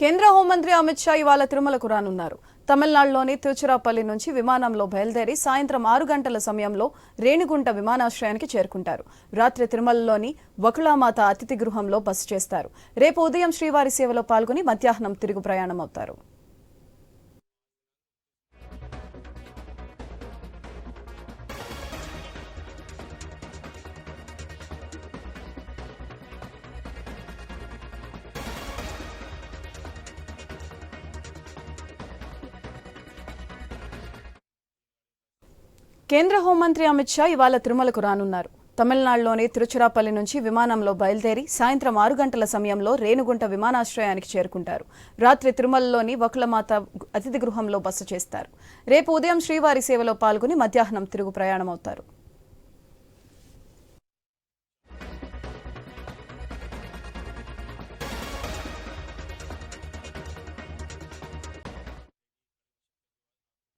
కేంద్ర హోంమంత్రి అమిత్ షా ఇవాళ తిరుమలకు రానున్నారు. తమిళనాడులోని తిరుచిరాపల్లి నుంచి విమానంలో బయలుదేరి సాయంత్రం ఆరు గంటల సమయంలో రేణిగుంట విమానాశ్రయానికి చేరుకుంటారు. రాత్రి తిరుమలలోని వకుళామాత అతిథి గృహంలో బస చేస్తారు. రేపు ఉదయం శ్రీవారి సేవలో పాల్గొని మధ్యాహ్నం తిరుగు ప్రయాణం అవుతారు కేంద్ర హోంమంత్రి అమిత్ షా ఇవాళ తిరుమలకు రానున్నారు. తమిళనాడులోని తిరుచిరాపల్లి నుంచి విమానంలో బయలుదేరి సాయంత్రం ఆరు గంటల సమయంలో రేణుగుంట విమానాశ్రయానికి చేరుకుంటారు. రాత్రి తిరుమలలోని వకులమాత అతిథి గృహంలో బస చేస్తారు. రేపు ఉదయం శ్రీవారి సేవలో పాల్గొని మధ్యాహ్నం తిరుగు ప్రయాణమవుతారు.